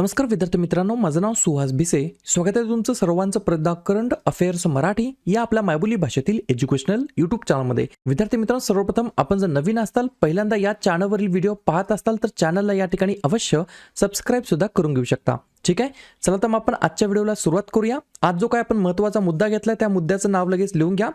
नमस्कार विद्यार्थी मित्रांनो माझं नाव सुहास भिसे. स्वागत आहे तुमचं सर्वांचं प्रदा करंट अफेअर्स मराठी या आपल्या मायबोली भाषेतील एज्युकेशनल युट्यूब चॅनलमध्ये. विद्यार्थी मित्रांनो सर्वप्रथम आपण जर नवीन असताल पहिल्यांदा या चॅनलवरील व्हिडिओ पाहत असताल तर चॅनलला या ठिकाणी अवश्य सबस्क्राईब सुद्धा करून घेऊ शकता. ठीक आहे? चला तर मग आपण आजच्या व्हिडिओला सुरुवात करूया. आज जो काय आपण महत्त्वाचा मुद्दा घेतलाय त्या मुद्द्याचं नाव लगेच लिहून घ्या.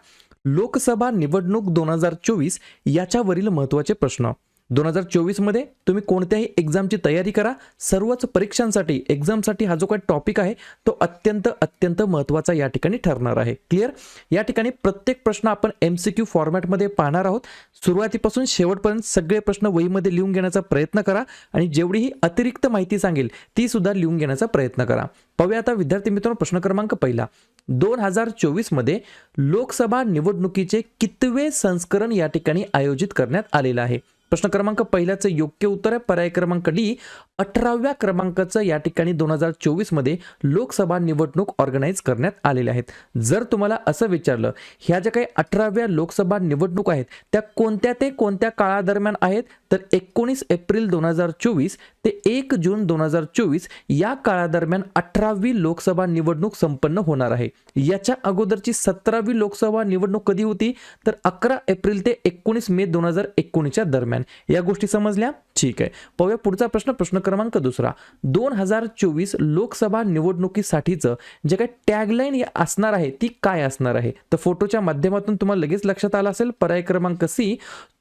लोकसभा निवडणूक दोन हजार चोवीस याच्यावरील महत्त्वाचे प्रश्न. दोन हजार चोवीसमध्ये तुम्ही कोणत्याही एक्झामची तयारी करा. सर्वच परीक्षांसाठी एक्झामसाठी हा जो काही टॉपिक आहे तो अत्यंत अत्यंत महत्त्वाचा या ठिकाणी ठरणार आहे. क्लिअर या ठिकाणी प्रत्येक प्रश्न आपण एम सी क्यू फॉर्मॅटमध्ये पाहणार आहोत. सुरुवातीपासून शेवटपर्यंत सगळे प्रश्न वहीमध्ये लिहून घेण्याचा प्रयत्न करा आणि जेवढीही अतिरिक्त माहिती सांगेल ती सुद्धा लिहून घेण्याचा प्रयत्न करा. पाहूया आता विद्यार्थी मित्रांनो प्रश्न क्रमांक पहिला. दोन हजार चोवीसमध्ये लोकसभा निवडणुकीचे कितवे संस्करण या ठिकाणी आयोजित करण्यात आलेलं आहे? प्रश्न क्रमांक पहिल्याचं योग्य उत्तर आहे. पर्याय क्रमांक डी अठराव्या क्रमांकाचं या ठिकाणी दोन हजार चोवीसमध्ये लोकसभा निवडणूक ऑर्गनाईज करण्यात आलेल्या आहेत. जर तुम्हाला असं विचारलं ह्या ज्या काही अठराव्या लोकसभा निवडणूक आहेत त्या कोणत्या ते कोणत्या काळादरम्यान आहेत? तर एकोणीस एप्रिल दोन हजार चोवीस ते एक जून दोन हजार चोवीस या काळादरम्यान अठरावी लोकसभा निवडणूक संपन्न होणार आहे. याच्या अगोदरची सतरावी लोकसभा निवडणूक कधी होती? तर अकरा एप्रिल ते एकोणीस मे दोन हजार एकोणीसच्या दरम्यान. या गोष्टी समजल्या? ठीक आहे. पाहूया पुढचा प्रश्न. प्रश्न क्रमांक दुसरा. दोन हजार चोवीस लोकसभा निवडणुकीसाठीचं जे काही टॅगलाईन असणार आहे ती काय असणार आहे? तर फोटोच्या माध्यमातून तुम्हाला लगेच लक्षात आलं असेल पर्याय क्रमांक सी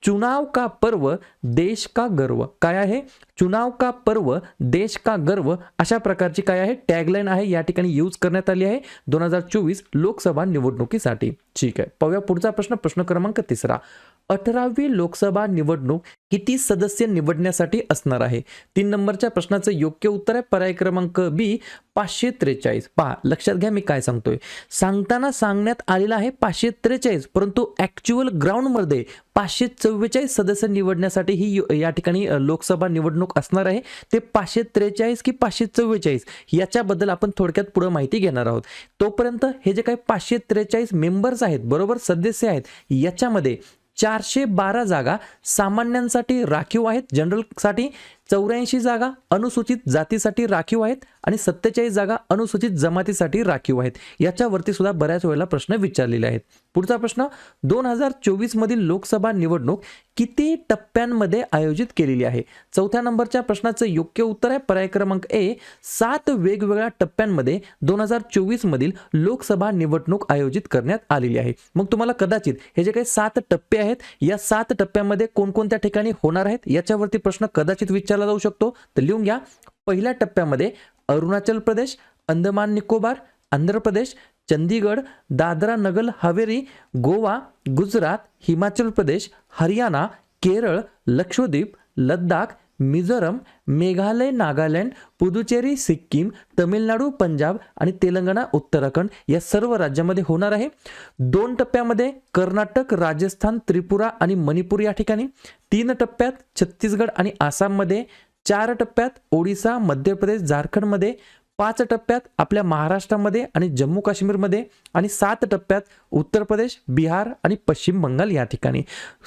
चुनाव का पर्व देश का गर्व. काय आहे? चुनाव का पर्व देश का गर्व अशा प्रकारची काय आहे? टॅगलाईन आहे या ठिकाणी यूज करण्यात आली आहे दोन हजार चोवीस लोकसभा निवडणुकीसाठी. ठीक आहे. पाहूया पुढचा प्रश्न प्रश्न क्रमांक तिसरा. अठरावी लोकसभा निवडणूक किती सदस्य निवडण्यासाठी असणार आहे? तीन नंबरच्या प्रश्नाचं योग्य उत्तर आहे. पर्याय क्रमांक बी पाचशे त्रेचाळीस. पहा लक्षात घ्या मी काय सांगतोय. सांगताना सांगण्यात आलेलं आहे पाचशे त्रेचाळीस परंतु ॲक्च्युअल ग्राउंडमध्ये पाचशे चव्वेचाळीस सदस्य निवडण्यासाठी ही या ठिकाणी लोकसभा निवडणूक असणार आहे. ते पाचशे त्रेचाळीस की पाचशे चव्वेचाळीस? याच्याबद्दल आपण थोडक्यात पुढे माहिती घेणार आहोत. तोपर्यंत हे जे काही पाचशे त्रेचाळीस मेंबर्स आहेत बरोबर सदस्य आहेत याच्यामध्ये चारशे बारा जागा सामान्यांसाठी राखीव आहेत. जनरलसाठी चौऱ्याऐंशी जागा अनुसूचित जातीसाठी राखीव आहेत आणि सत्तेचाळीस जागा अनुसूचित जमातीसाठी राखीव आहेत. याच्यावरती सुद्धा बऱ्याच वेळेला प्रश्न विचारलेले आहेत. पुढचा प्रश्न दोन हजार चोवीस मधील लोकसभा निवडणूक किती टप्प्यांमध्ये आयोजित केलेली आहे? चौथ्या नंबरच्या प्रश्नाचं योग्य उत्तर आहे. पर्याय क्रमांक ए सात वेगवेगळ्या टप्प्यांमध्ये दोन हजार चोवीस मधील लोकसभा निवडणूक आयोजित करण्यात आलेली आहे. मग तुम्हाला कदाचित हे जे काही सात टप्पे आहेत या सात टप्प्यांमध्ये कोणकोणत्या ठिकाणी होणार आहेत? याच्यावरती प्रश्न कदाचित विचार विचारला जाऊ शकतो. तर लिहून घ्या. पहिल्या टप्प्यामध्ये अरुणाचल प्रदेश अंदमान निकोबार आंध्र प्रदेश चंदीगड दादरा नगर हवेरी गोवा गुजरात हिमाचल प्रदेश हरियाणा केरळ लक्षद्वीप लद्दाख मिझोरम मेघालय नागालँड पुदुचेरी सिक्कीम तमिळनाडू पंजाब आणि तेलंगणा उत्तराखंड या सर्व राज्यामध्ये होणार आहे. दोन टप्प्यामध्ये कर्नाटक राजस्थान त्रिपुरा आणि मणिपूर या ठिकाणी. तीन टप्प्यात छत्तीसगड आणि आसाममध्ये. चार टप्प्यात ओडिसा मध्य प्रदेश झारखंडमध्ये. पाच टप्प्यात आपल्या महाराष्ट्रामध्ये आणि जम्मू काश्मीरमध्ये. आणि सात टप्प्यात उत्तर प्रदेश बिहार आणि पश्चिम बंगाल या ठिकाणी.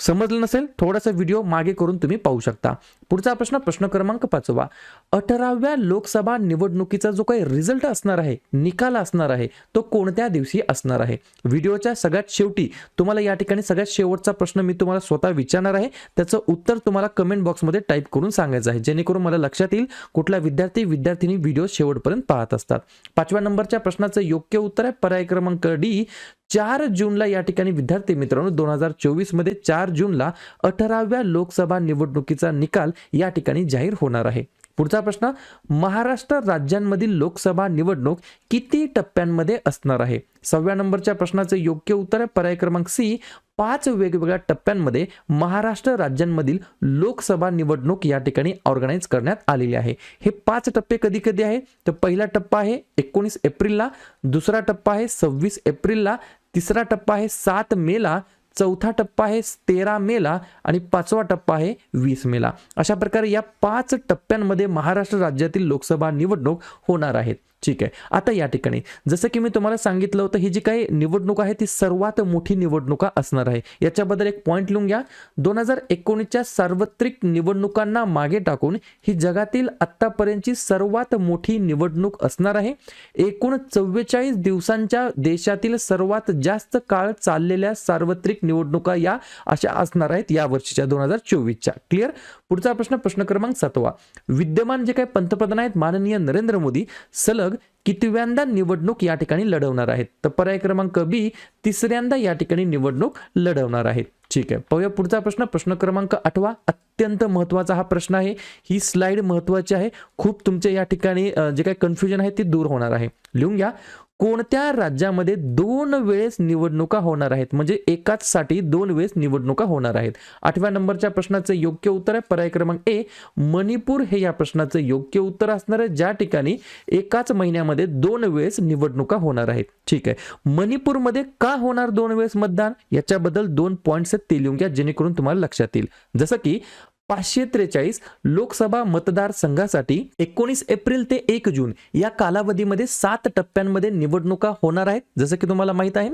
समजलं नसेल? थोडासा व्हिडिओ मागे करून तुम्ही पाहू शकता. पुढचा प्रश्न प्रश्न क्रमांक पाचवा. अठराव्या लोकसभा निवडणुकीचा जो काही रिझल्ट असणार आहे निकाल असणार आहे तो कोणत्या दिवशी असणार आहे? व्हिडिओच्या सगळ्यात शेवटी तुम्हाला या ठिकाणी सगळ्यात शेवटचा प्रश्न मी तुम्हाला स्वतः विचारणार आहे. त्याचं उत्तर तुम्हाला कमेंट बॉक्समध्ये टाईप करून सांगायचं आहे. जेणेकरून मला लक्षात येईल कुठला विद्यार्थी विद्यार्थिनी व्हिडिओ शेवटपर्यंत पाहत असतात. पाचव्या नंबरच्या प्रश्नाचं योग्य उत्तर आहे. पर्याय क्रमांक डी चार जूनला या ठिकाणी विद्यार्थी मित्रांनो दोन हजार चोवीसमध्ये चार जूनला अठराव्या लोकसभा निवडणुकीचा निकाल या ठिकाणी जाहीर होणार आहे. पुढचा प्रश्न महाराष्ट्र राज्यांमधील लोकसभा निवडणूक किती टप्प्यांमध्ये असणार आहे? सहाव्या नंबरच्या प्रश्नाचं योग्य उत्तर आहे. पर्याय क्रमांक सी पाच वेगवेगळ्या टप्प्यांमध्ये महाराष्ट्र राज्यांमधील लोकसभा निवडणूक या ठिकाणी ऑर्गनाईज करण्यात आलेली आहे. हे पाच टप्पे कधी कधी आहे? तर पहिला टप्पा आहे एकोणीस एप्रिलला दुसरा टप्पा आहे सव्वीस एप्रिलला तिसरा टप्पा आहे सात मेला चौथा टप्पा आहे तेरा मेला आणि पाचवा टप्पा आहे वीस मेला. अशा प्रकारे या पाच टप्प्यांमध्ये महाराष्ट्र राज्यातील लोकसभा निवडणूक होणार आहेत ठीक आहे. आता या ठिकाणी जसं की मी तुम्हाला सांगितलं होतं ही जी काही निवडणूक आहे ती सर्वात मोठी निवडणुका असणार आहे. याच्याबद्दल एक पॉईंट लिहून घ्या. दोन हजार एकोणीसच्या सार्वत्रिक निवडणुकांना मागे टाकून ही जगातील आत्तापर्यंतची सर्वात मोठी निवडणूक असणार आहे. एकूण चव्वेचाळीस दिवसांच्या देशातील सर्वात जास्त काळ चाललेल्या सार्वत्रिक निवडणुका या अशा असणार आहेत या वर्षीच्या दोन हजार चोवीसच्या. क्लिअर पुढचा प्रश्न प्रश्न क्रमांक सातवा. विद्यमान जे काही पंतप्रधान आहेत माननीय नरेंद्र मोदी सलग कितव्यांदा निवडणूक या ठिकाणी लढवणार आहेत. तर पर्याय क्रमांक बी तिसऱ्यांदा या ठिकाणी निवडणूक लढवणार आहेत. ठीक आहे. पाहूया पुढचा प्रश्न. प्रश्न क्रमांक आठवा अत्यंत महत्त्वाचा हा प्रश्न आहे. ही स्लाइड महत्त्वाची आहे. खूप तुमचे या ठिकाणी जे काही कन्फ्युजन आहे ते दूर होणार आहे. लिहून घ्या. कोणत्या राज्यामध्ये दोन वेळेस निवडणुका होणार आहेत? म्हणजे एकाच साठी दोन वेळेस निवडणुका होणार आहेत. आठव्या नंबरच्या प्रश्नाचं योग्य उत्तर आहे. पर्याय क्रमांक ए मणिपूर हे या प्रश्नाचं योग्य उत्तर असणार आहे. ज्या ठिकाणी एकाच महिन्यामध्ये दोन वेळेस निवडणुका होणार आहेत. ठीक आहे. मणिपूरमध्ये का होणार दोन वेळेस मतदान? याच्याबद्दल दोन पॉईंट्स आहेत ते लिहून घ्या जेणेकरून तुम्हाला लक्षात येईल. जसं की पाचशे त्रेचाळीस लोकसभा मतदारसंघासाठी एकोणीस एप्रिल ते एक जून या कालावधीमध्ये सात टप्प्यांमध्ये निवडणुका होणार आहेत जसं की तुम्हाला माहीत आहे.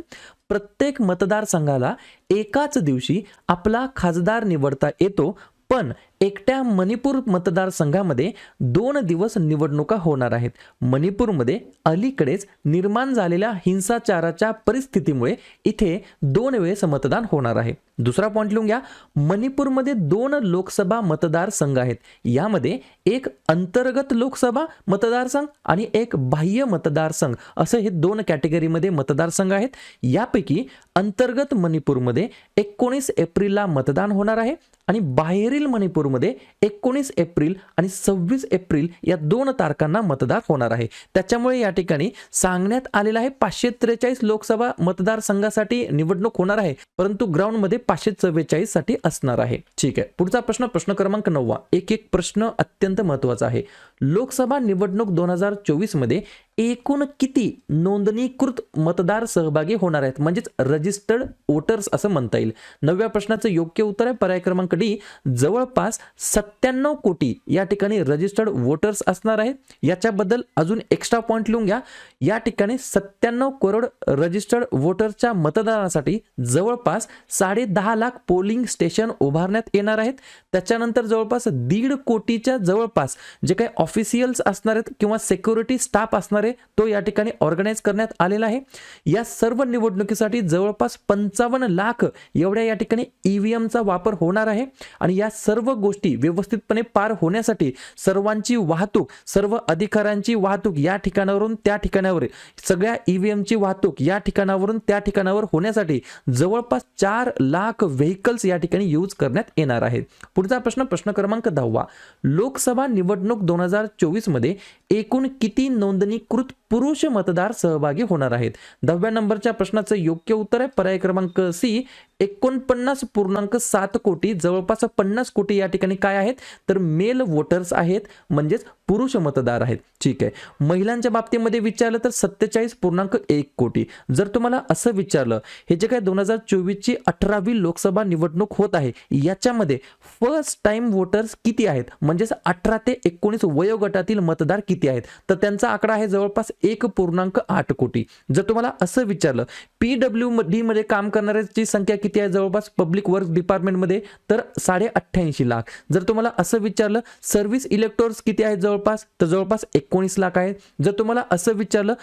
प्रत्येक मतदारसंघाला एकाच दिवशी आपला खासदार निवडता येतो. पण एकट्या मणिपूर मतदारसंघामध्ये दोन दिवस निवडणुका होणार आहेत. मणिपूरमध्ये अलीकडेच निर्माण झालेल्या हिंसाचाराच्या परिस्थितीमुळे इथे दोन वेळेस मतदान होणार आहे. दुसरा पॉईंट लिहून घ्या. मणिपूरमध्ये दोन लोकसभा मतदारसंघ आहेत. यामध्ये एक अंतर्गत लोकसभा मतदारसंघ आणि एक बाह्य मतदारसंघ असे हे दोन कॅटेगरीमध्ये मतदारसंघ आहेत. यापैकी अंतर्गत मणिपूरमध्ये एकोणीस एप्रिलला मतदान होणार आहे. आणि बाहेरील मणिपूरमध्ये एकोणीस एप्रिल आणि सव्वीस एप्रिल या दोन तारखांना मतदान होणार आहे. त्याच्यामुळे या ठिकाणी सांगण्यात आलेलं आहे पाचशे त्रेचाळीस लोकसभा मतदारसंघासाठी निवडणूक होणार आहे परंतु ग्राउंडमध्ये पाचशे चव्वेचाळीससाठी असणार आहे. ठीक आहे पुढचा प्रश्न प्रश्न क्रमांक नववा. एक एक प्रश्न अत्यंत महत्त्वाचा आहे. लोकसभा निवडणूक दोन हजार चोवीसमध्ये एकूण किती नोंदणीकृत मतदार सहभागी होणार आहेत? म्हणजेच रजिस्टर्ड वोटर्स असं म्हणता येईल. नवव्या प्रश्नाचं योग्य उत्तर आहे. पर्याय क्रमांक डी जवळपास सत्त्याण्णव कोटी या ठिकाणी रजिस्टर्ड वोटर्स असणार आहेत. याच्याबद्दल अजून एक्स्ट्रा पॉईंट लिहून घ्या. या ठिकाणी सत्त्याण्णव करोड रजिस्टर्ड वोटर्सच्या मतदानासाठी जवळपास साडे दहा लाख पोलिंग स्टेशन उभारण्यात येणार आहेत. त्याच्यानंतर जवळपास दीड कोटीच्या जवळपास जे काही ऑफिशियल्स असणार आहेत किंवा सेक्युरिटी स्टाफ असणार आहे तो या ठिकाणी ऑर्गनाईज करण्यात आलेला आहे. या सर्व निवडणुकीसाठी जवळपास पंचावन्न लाख एवढ्या या ठिकाणी ईव्हीएमचा वापर होणार आहे. आणि या सर्व गोष्टी व्यवस्थितपणे पार होण्यासाठी सर्वांची वाहतूक सर्व अधिकाऱ्यांची वाहतूक या ठिकाणावरून त्या ठिकाणावर सगळ्या ईव्हीएमची वाहतूक या ठिकाणावरून त्या ठिकाणावर होण्यासाठी जवळपास चार लाख व्हेकल्स या ठिकाणी यूज करण्यात येणार आहेत. पुढचा प्रश्न प्रश्न क्रमांक दहावा. लोकसभा निवडणूक दोन हजार चोवीसमध्ये एकूण किती नोंदणी नोंदणीकृत पुरुष मतदार सहभागी होणार आहेत. दहाव्या नंबरच्या प्रश्नाचं योग्य उत्तर आहे. पर्याय क्रमांक सी एकोणपन्नास पूर्णांक सात कोटी जवळपास पन्नास कोटी या ठिकाणी काय आहेत? तर मेल वोटर्स आहेत म्हणजेच पुरुष मतदार आहेत. ठीक आहे. महिलांच्या बाबतीमध्ये विचारलं तर सत्तेचाळीस पूर्णांक एक कोटी. जर तुम्हाला असं विचारलं हे जे काय दोन हजार चोवीसची अठरावी लोकसभा निवडणूक होत आहे याच्यामध्ये फर्स्ट टाइम वोटर्स किती आहेत? म्हणजेच अठरा ते एकोणीस वयोगटातील मतदार किती आहेत? तर त्यांचा आकडा आहे जवळपास एक पूर्णांक आठ कोटी. जर तुम्हाला असं विचारलं पी डब्ल्यू डी मध्ये काम करणाऱ्याची संख्या किती आहे? जवळपास पब्लिक वर्क डिपार्टमेंटमध्ये तर साडे अठ्ठ्याऐंशी लाख. जर तुम्हाला असं विचारलं सर्व्हिस इलेक्टोर्स किती आहेत जवळपास? तर जवळपास एकोणीस लाख आहेत जर तुम्हाला असं विचारलं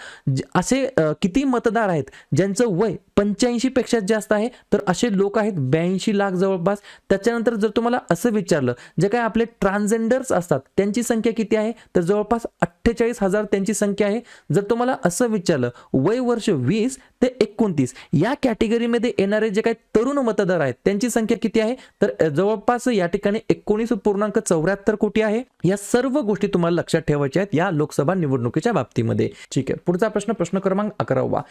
असे किती मतदार आहेत ज्यांचं वय पंच्याऐंशी पेक्षा जास्त आहे तर असे लोक आहेत ब्याऐंशी लाख जवळपास. त्याच्यानंतर जर तुम्हाला असं विचारलं जे काय आपले ट्रान्सजेंडर्स असतात त्यांची संख्या किती आहे? तर जवळपास अठ्ठेचाळीस हजार त्यांची संख्या आहे. जर तुम्हाला असं विचारलं वय वर्ष वीस ते एकोणतीस. या कॅटेगरीमध्ये येणारे जे काही तरुण मतदार आहेत त्यांची संख्या किती आहे? तर जवळपास या ठिकाणी एकोणीस पूर्णांक चौऱ्याहत्तर कोटी आहे. या सर्व गोष्टी तुम्हाला लक्षात ठेवायच्या आहेत या लोकसभा निवडणुकीच्या बाबतीमध्ये. ठीक आहे. पुढचा प्रश्न प्रश्न क्रमांक अकरावा.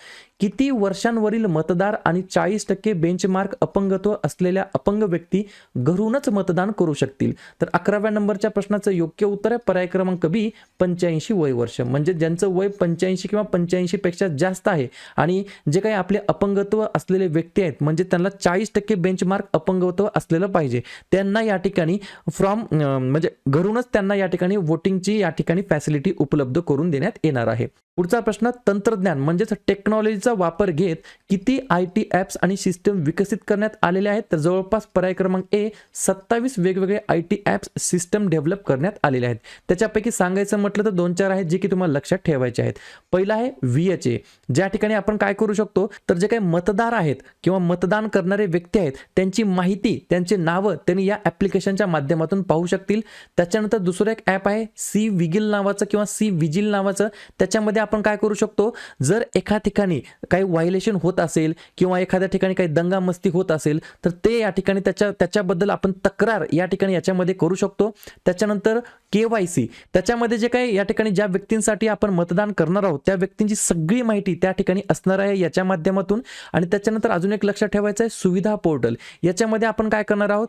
किती वर्षांवरील मतदार आणि चाळीस टक्के बेंचमार्क अपंगत्व असलेल्या अपंग व्यक्ती घरूनच मतदान करू शकतील? तर अकराव्या नंबरच्या प्रश्नाचं योग्य उत्तर आहे पर्याय क्रमांक बी पंच्याऐंशी वय वर्ष. म्हणजे ज्यांचं वय पंच्याऐंशी किंवा पंच्याऐंशी पेक्षा जास्त आहे आणि जे काही आपले अपंगत्व असलेले व्यक्ती आहेत म्हणजे त्यांना चाळीस टक्के बेंचमार्क अपंगत्व असलेलं पाहिजे. त्यांना या ठिकाणी फ्रॉम म्हणजे घरूनच त्यांना या ठिकाणी वोटिंगची या ठिकाणी फॅसिलिटी उपलब्ध करून देण्यात येणार आहे. पुढचा प्रश्न तंत्रज्ञान म्हणजेच टेक्नॉलॉजीचा वापर घेत किती आय टी ॲप्स आणि सिस्टम विकसित करण्यात आलेले आहेत? तर जवळपास पर्याय क्रमांक ए सत्तावीस वेगवेगळे I T apps system develop करण्यात आलेले आहेत. त्याच्यापैकी सांगायचं म्हटलं तर दोन चार आहेत जे की तुम्हाला लक्षात ठेवायचे आहेत. पहिला आहे व्ही एच ए ज्या ठिकाणी आपण काय करू शकतो तर जे काही मतदार आहेत किंवा मतदान करणारे व्यक्ती आहेत त्यांची माहिती त्यांचे नावं त्यांनी या ॲप्लिकेशनच्या माध्यमातून पाहू शकतील. त्याच्यानंतर दुसरं एक ॲप आहे सी विगिल नावाचं किंवा सी विजिल नावाचं. त्याच्यामध्ये आपण काय करू शकतो जर एका ठिकाणी काही व्हायलेशन होत असेल किंवा एखाद्या ठिकाणी काही दंगामस्ती होत असेल तर ते या ठिकाणी त्याच्या त्याच्याबद्दल आपण तक्रार या ठिकाणी याच्यामध्ये करू शकतो. त्याच्यानंतर के वाय सी त्याच्यामध्ये जे काही या ठिकाणी ज्या व्यक्तींसाठी आपण मतदान करणार आहोत त्या व्यक्तींची सगळी माहिती त्या ठिकाणी असणार आहे. याच्या माध्यमातून आणि त्याच्यानंतर अजून एक लक्षात ठेवायचं आहे सुविधा पोर्टल. याच्यामध्ये आपण काय करणार आहोत?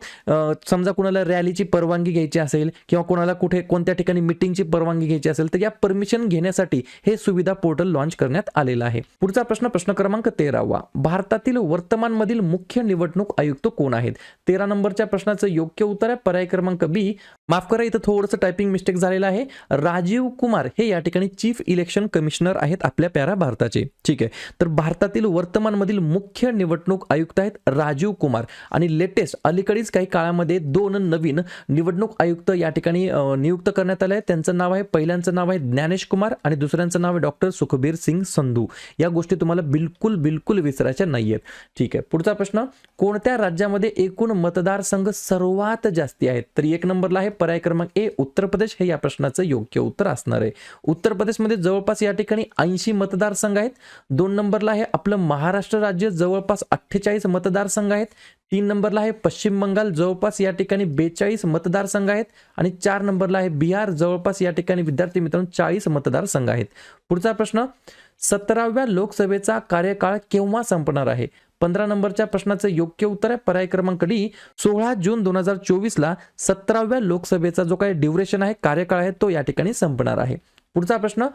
समजा कुणाला रॅलीची परवानगी घ्यायची असेल किंवा कोणाला कुठे कोणत्या ठिकाणी मिटिंगची परवानगी घ्यायची असेल तर या परमिशन घेण्यासाठी हे सुविधा पोर्टल लॉन्च करण्यात आलेलं आहे. पुढचा प्रश्न प्रश्न क्रमांक तेरावा. भारतातील वर्तमानमधील मुख्य निवडणूक आयुक्त कोण आहेत? तेरा नंबरच्या प्रश्नाचं योग्य उत्तर आहे. पर्याय क्रमांक बी. माफ करा इथं थोडंसं टायपिंग मिस्टेक झालेलं आहे. राजीव कुमार हे या ठिकाणी चीफ इलेक्शन कमिशनर आहेत आपल्या प्यारा भारताचे. ठीक आहे. तर भारतातील वर्तमानमधील मुख्य निवडणूक आयुक्त आहेत राजीव कुमार. आणि लेटेस्ट अलीकडीच काही काळामध्ये दोन नवीन निवडणूक आयुक्त या ठिकाणी नियुक्त करण्यात आले आहेत. त्यांचं नाव आहे पहिल्यांचं नाव आहे ज्ञानेश कुमार आणि दुसऱ्यांचं नाव आहे डॉक्टर सुखबीर सिंग संधू. या गोष्टी तुम्हाला बिलकुल बिलकुल विसरायच्या नाही आहेत ठीक आहे पुढचा प्रश्न. कोणत्या राज्यामध्ये एकूण मतदारसंघ सर्वात जास्ती आहेत? तर एक नंबरला आहे पर्याय क्रमांक ए उत्तर प्रदेश. हे या प्रश्नाचं योग्य उत्तर असणार आहे. उत्तर प्रदेशमध्ये जवळपास या ठिकाणी ऐंशी मतदारसंघ आहेत. दोन नंबर नंबरला आहे आपलं महाराष्ट्र राज्य जवळपास अठ्ठेचाळीस मतदारसंघ आहेत. तीन नंबरला आहे पश्चिम बंगाल जवळपास या ठिकाणी बेचाळीस मतदारसंघ आहेत. आणि चार नंबरला आहे बिहार जवळपास या ठिकाणी विद्यार्थी मित्रांनो चाळीस मतदारसंघ आहेत. पुढचा प्रश्न सतराव्या लोकसभेचा कार्यकाळ केव्हा संपणार आहे? पंधरा नंबरच्या प्रश्नाचं योग्य उत्तर आहे. पर्याय क्रमांक डी सोळा जून दोन हजार चोवीसला सतराव्या लोकसभेचा जो काही ड्युरेशन आहे कार्यकाळ आहे तो या ठिकाणी संपणार आहे. पुढचा प्रश्न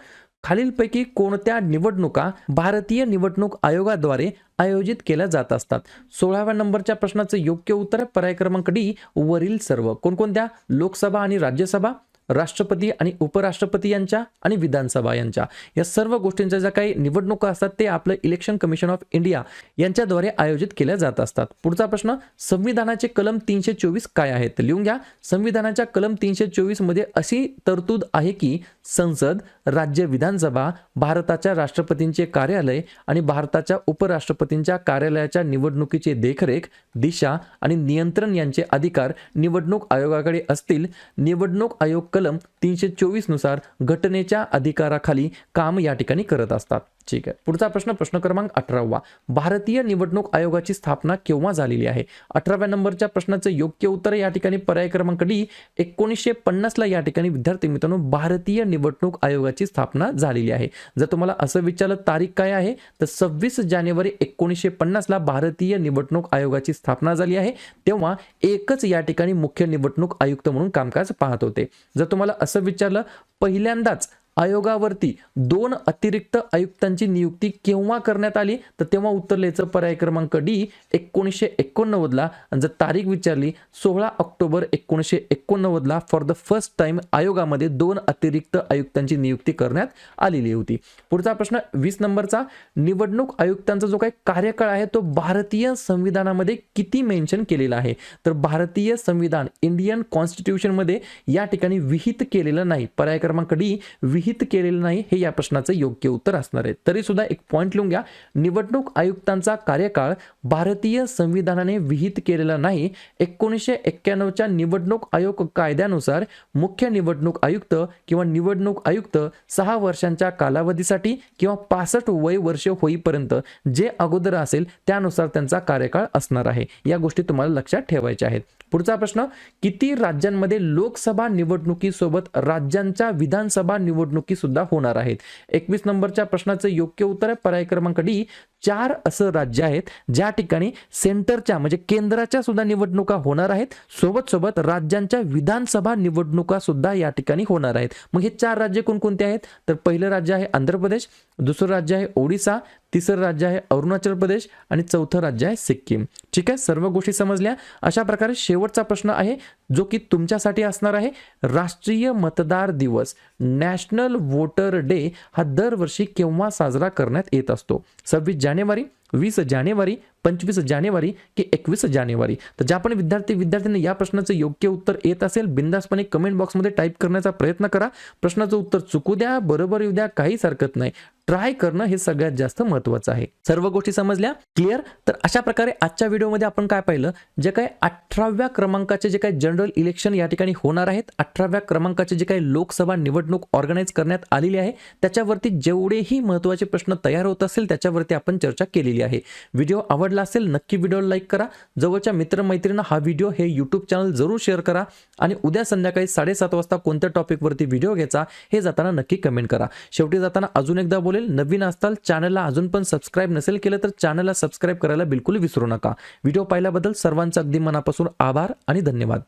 खालीलपैकी कोणत्या निवडणुका भारतीय निवडणूक आयोगाद्वारे आयोजित केल्या जात असतात? सोळाव्या नंबरच्या प्रश्नाचं योग्य उत्तर पर्याय क्रमांक डी वरील सर्व. कोणकोणत्या? लोकसभा आणि राज्यसभा? राष्ट्रपती आणि उपराष्ट्रपती यांच्या आणि विधानसभा यांच्या. या सर्व गोष्टींच्या ज्या काही निवडणुका असतात ते आपलं इलेक्शन कमिशन ऑफ इंडिया यांच्याद्वारे आयोजित केल्या जात असतात. पुढचा प्रश्न संविधानाचे कलम तीनशे चोवीस काय आहेत? लिहून घ्या. संविधानाच्या कलम तीनशे चोवीसमध्ये अशी तरतूद आहे की संसद राज्य विधानसभा भारताच्या राष्ट्रपतींचे कार्यालय आणि भारताच्या उपराष्ट्रपतींच्या कार्यालयाच्या निवडणुकीची देखरेख दिशा आणि नियंत्रण यांचे अधिकार निवडणूक आयोगाकडे असतील. निवडणूक आयोग कलम तीनशे चोवीसनुसार घटनेच्या अधिकाराखाली काम या ठिकाणी करत असतात. ठीक आहे. पुढचा प्रश्न प्रश्न क्रमांक अठरावा. भारतीय निवडणूक आयोगाची स्थापना केव्हा झालेली आहे? अठराव्या नंबरच्या प्रश्नाचं योग्य उत्तर या ठिकाणी पर्याय क्रमांक डी एकोणीसशे पन्नासला या ठिकाणी विद्यार्थी मित्रांनो भारतीय निवडणूक आयोगाची स्थापना झालेली आहे. जर तुम्हाला असं विचारलं तारीख काय आहे तर सव्वीस जानेवारी एकोणीसशे पन्नासला भारतीय निवडणूक आयोगाची स्थापना झाली आहे. तेव्हा एकच या ठिकाणी मुख्य निवडणूक आयुक्त म्हणून कामकाज पाहत होते. जर तुम्हाला असं विचारलं पहिल्यांदाच आयोगावरती दोन अतिरिक्त आयुक्तांची नियुक्ती केव्हा करण्यात आली? तर तेव्हा उत्तर लिहायचं पर्याय क्रमांक डी एकोणीसशे एकोणनव्वदला. आणि जर तारीख विचारली सोळा ऑक्टोबर एकोणीसशे एकोणनव्वदला फॉर द फर्स्ट टाइम आयोगामध्ये दोन अतिरिक्त आयुक्तांची नियुक्ती करण्यात आलेली होती. पुढचा प्रश्न वीस नंबरचा. निवडणूक आयुक्तांचा जो काही कार्यकाळ आहे तो भारतीय संविधानामध्ये किती मेन्शन केलेला आहे? तर भारतीय संविधान इंडियन कॉन्स्टिट्यूशनमध्ये या ठिकाणी विहित केलेलं नाही. पर्याय क्रमांक डी विहित केलेलं नाही हे या प्रश्नाचं योग्य उत्तर असणार आहे. तरी सुद्धा एक पॉईंट लिहून घ्या. निवडणूक आयुक्तांचा कार्यकाळ भारतीय संविधानाने विहित केलेला नाही. एकोणीसशे एक्क्याण्णवच्या निवडणूक आयोग कायद्यानुसार मुख्य निवडणूक आयुक्त किंवा निवडणूक आयुक्त सहा वर्षांच्या कालावधीसाठी किंवा पासष्ट वय वर्ष होईपर्यंत जे अगोदर असेल त्यानुसार त्यांचा कार्यकाळ असणार आहे. या गोष्टी तुम्हाला लक्षात ठेवायच्या आहेत. पुढचा प्रश्न किती राज्यांमध्ये लोकसभा निवडणुकीसोबत राज्यांच्या विधानसभा निवडणुकी सुद्धा होणार आहेत. एकवीस नंबरच्या प्रश्नाचं योग्य उत्तर आहे. पर्याय क्रमांक डी चार असं राज्य आहेत ज्या ठिकाणी सेंटरच्या म्हणजे केंद्राच्या सुद्धा निवडणुका होणार आहेत. सोबत सोबत राज्यांच्या विधानसभा निवडणुका सुद्धा या ठिकाणी होणार आहेत. मग हे चार राज्य कोणकोणते आहेत? तर पहिलं राज्य आहे आंध्र प्रदेश दुसरं राज्य आहे ओडिसा तिसरं राज्य आहे अरुणाचल प्रदेश आणि चौथं राज्य आहे सिक्कीम. ठीक आहे? सर्व गोष्टी समजल्या? अशा प्रकारे शेवटचा प्रश्न आहे जो की तुमच्यासाठी असणार आहे राष्ट्रीय मतदार दिवस नॅशनल वोटर डे हा दरवर्षी केव्हा साजरा करण्यात येत असतो? सव्वीस जानेवारी वीस जानेवारी पंचवीस जानेवारी की एकवीस जानेवारी. तर ज्या पण विद्यार्थी विद्यार्थ्यांनी या प्रश्नाचं योग्य उत्तर येत असेल बिंदासपणे कमेंट बॉक्समध्ये टाईप करण्याचा प्रयत्न करा. प्रश्नाचं उत्तर चुकू द्या बरोबर येऊ द्या काहीच हरकत नाही. ट्राय करणं हे सगळ्यात जास्त महत्वाचं आहे. सर्व गोष्टी समजल्या? क्लिअर तर अशा प्रकारे आजच्या व्हिडिओमध्ये आपण काय पाहिलं? जे काही अठराव्या क्रमांकाचे जे काही जनरल इलेक्शन या ठिकाणी होणार आहेत अठराव्या क्रमांकाचे जे काही लोकसभा निवडणूक ऑर्गनाईज करण्यात आलेली आहे त्याच्यावरती जेवढेही महत्त्वाचे प्रश्न तयार होत असेल त्याच्यावरती आपण चर्चा केलेली आहे. व्हिडिओ आवडला असेल नक्की व्हिडिओला लाईक करा. जवळच्या मित्रमैत्रिणींना हा व्हिडिओ हे यूट्यूब चॅनल जरूर शेअर करा. आणि उद्या संध्याकाळी साडेसात वाजता कोणत्या टॉपिकवरती व्हिडिओ घ्यायचा हे जाताना नक्की कमेंट करा. शेवटी जाताना अजून एकदा बोलेल नवीन असताल चॅनलला अजून पण सबस्क्राईब नसेल केलं तर चॅनलला सबस्क्राईब करायला बिलकुल विसरू नका. व्हिडिओ पाहिल्याबद्दल सर्वांचा अगदी मनापासून आभार आणि धन्यवाद.